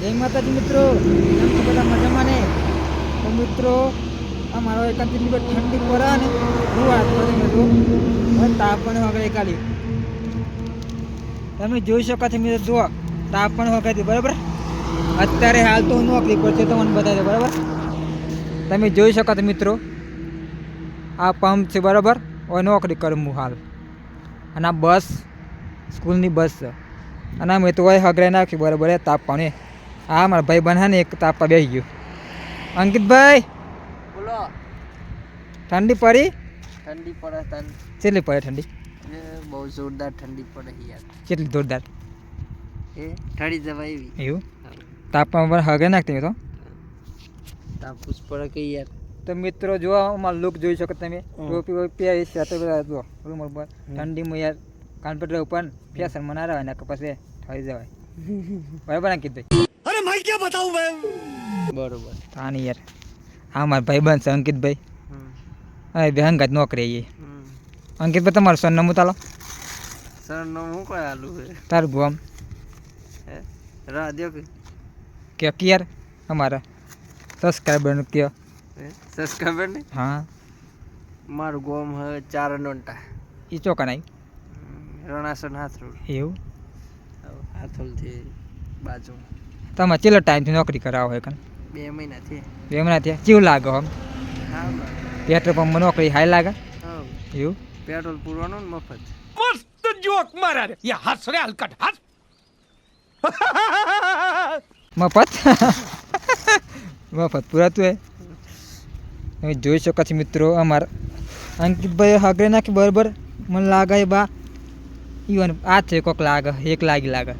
જય માતાજી મિત્રો. કેમ છો બધા મજામાં ને? તો મિત્રો, આ મારો એકાદ પર ઠંડી પડે ને હું વાત કરી મેં તો હવે તાપ પણ વગર કાઢી તમે જોઈ શકો છો મિત્રો, જુઓ તાપ પણ વગાડી બરાબર? અત્યારે હાલ તો હું નોકરી પર છે, તો મને બતાવી બરાબર? તમે જોઈ શકો છો મિત્રો, આ પંપ છે, બરાબર? હવે નોકરી કરું હું હાલ. અને આ બસ, સ્કૂલની બસ છે. અને મેં તો હવે હગરે નાખ્યું, બરાબર, એ તાપવાનું હા મારા ભાઈ બન ને એક તાપા બેસી ગયું. અંકિતભાઈ બોલો. ઠંડી પડી? ઠંડી પડે તન. કેટલી પડે ઠંડી? એ બહુ જોરદાર ઠંડી પડે યાર. કેટલી જોરદાર? એ ઠંડી જવાય એવી. એવું? તાપમાં પર હગે નાખતી મેં તો? તાપૂસ પડે કે યાર. તો મિત્રો જો અમારો લુક જોઈ શકો તમે. ટોપી વોપી પહેરી સાથે બધા જો રૂમ ઉપર. ઠંડીમાં યાર કાનપટ ઉપર ફેશન ના રહે ને પછી થઈ જવાય. બરાબર અંકિતભાઈ બરોબર. તાની યાર. હા મારા ભાઈ બંધ છે અંકિતભાઈ. હા બે હંગાત નોકરી એ અંકિતભાઈ તમારું સરનામું તાલો. સરનામું કઈ આલુ તારું ગોમ. દ્યો કે. કે યાર? અમારા. સબસ્ક્રાઈબરનું કયો. સબસ્ક્રાઈબર ને? હા. મારું ગોમ હે ચાર નોંટા એ ચોકા આવી રણાસન હાથરોડ. એવું? હાથોલથી બાજુમાં બાજુ. તમે કેટલો ટાઈમથી નોકરી કરાવો હોય કન બે મહિના થયા. બે મહિના ત્યાં કેવું લાગે આમ હા પેટ્રોલ પંપમાં નોકરી હાઈ લાગે? હા એવું? પેટ્રોલ પૂરવાનું ને મફત. મફત? મફત પૂરાતું હે. તમે જોઈ શકો છો મિત્રો અમારા અંકિતભાઈ હગરે નાખી બરાબર. મને લાગે બા ઈવન આ છે કોક લાગે એક લાગી લાગે.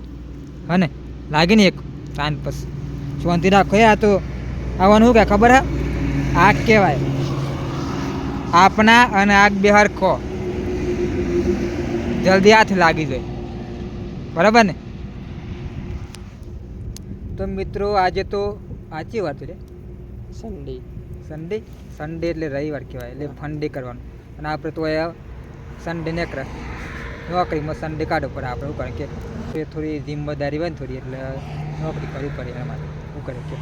હને લાગે ને એક? તાન પછી શાંતિ રાખો આ તો આવવાનું શું કે ખબર હે? આગ કહેવાય. આપણા અને આગ બે હરખો જલ્દી હાથ લાગી જાય. બરાબર ને? તો મિત્રો આજે તો આચી વાત છે. સન્ડે સન્ડે સન્ડે એટલે રવિવાર કહેવાય એટલે ફંડે કરવાનું. અને આપણે તો સન્ડે ને કરે નોકરીમાં સન્ડે કાઢો પડે આપણે શું કરે કે થોડી જિમ્મેદારી હોય ને થોડી એટલે નોકરી કરવી પડે એના માટે. શું કરે કે.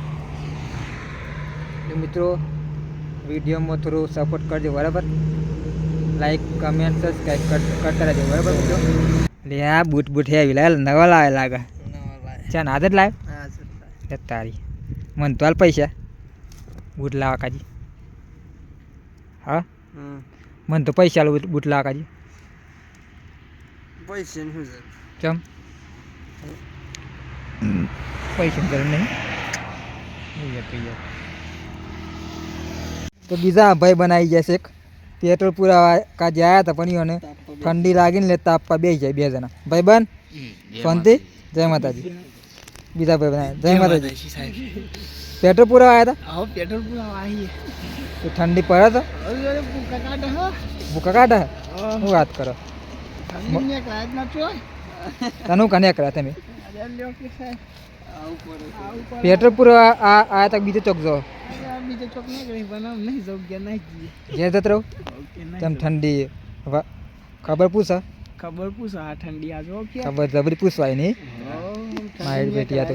મિત્રો વિડીયોમાં થોડું સપોર્ટ કરજો બરાબર? લાઈક કમેન્ટ સબસ્ક્રાઈબ કરતા રહેજો બરાબર મિત્રો? લે આ બૂટ બૂટ હેવી લાગે નવા લાવે લાગે. ચા ના જ લાવે હા તારી. મને તો હાલ પૈસા. બૂટ લાવા કાજી હા? મન તો પૈસા હાલ બૂટ- લાવા કાજી પૈસા કેમ છે પૈસા નહીં. તો બીજા ભાઈ બનાવી જશે એક. પેટ્રોલ પૂરા કાજે આવ્યા હતા પણ એને ઠંડી લાગીને લેતા તાપવા બે જાય બે જણા. ભાઈ બન? શાંતિ? જય માતાજી. બીજા ભાઈ બનાવ્યા જય માતાજી. પેટ્રોલ પૂરા આવ્યા હતા? પેટ્રોલ પૂરા આવી તો ઠંડી પડે તો? ભૂકા કાઢે હા. વાત કરો? તનું કન્યા કર્યા તમે પેટ્રોલ પૂરો આ આ તક બીજો ચોક જો. આ બીજો ચોક નહીં કરી બનાવ નહીં જગ્યા નહીં જઈએ ઘેર જત રહો, તેમ ઠંડી ખબર પૂછ ખબર પૂછ આ ઠંડી આ જો કે ખબર જબરી પૂછવાય નહીં. મારી બેટી આ તો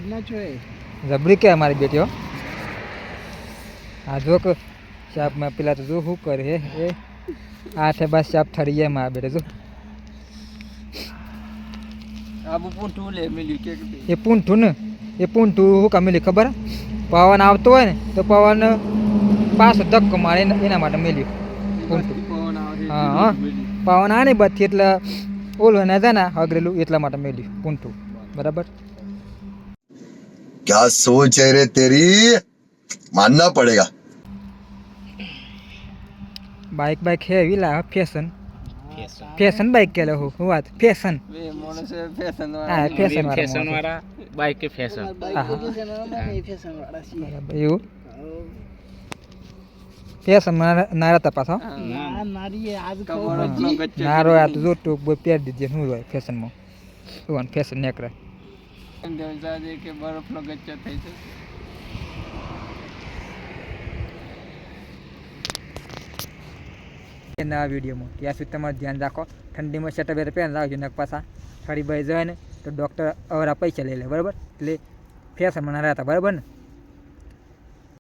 જબરી કે મારી બેટીઓ આ જો કે, શાપમાં પેલા તો જો શું કરે હે? એ આઠે બસ, શાપ ઠરી જાય મારા બેટે, જો આબુ પૂંઠું લે મિલ્યું કે એ પૂંઠું ને? એ પૂંઠું શું કામ મેલ્યું ખબર? પવન આવતો હોય ને તો પવન પાછો ધક્કો મારે એના માટે મેલ્યું પૂંઠું. હા હા. પવન આ ને બધી એટલે ઓલું ને હતા ને હગરેલું એટલા માટે મેલ્યું પૂંઠું. બરાબર? ક્યાં સોચ હે રે તેરી? માનના પડેગા. બાઇક બાઇક હે એવી લા ફેશન. ફેશન બાઇક કે હું શું વાત ફેશન ફેશન હા ફેશન ફેશન વાળા બાઈક કે ફેશન હા, હા. ફેશન વાળા એવું? ફેશન નારા તપાસ હો. નારી આજ હા. નારો આ તો જો ટૂંક બોય પહેરી દીધી શું હોય ફેશનમાં શું ફેશન નેકરા કે બરફનો ગચ્ચો થઈ છે નવા વિડીયોમાં. ત્યાં સુધી તમારું ધ્યાન રાખો. ઠંડીમાં શટર બેટર પહેન રાખજો ને પાછા ફરી ભાઈ જાય ને તો ડૉક્ટર અવરા પૈસા લઈ લે, બરાબર? એટલે ફેસ ના રહેતા બરાબર ને?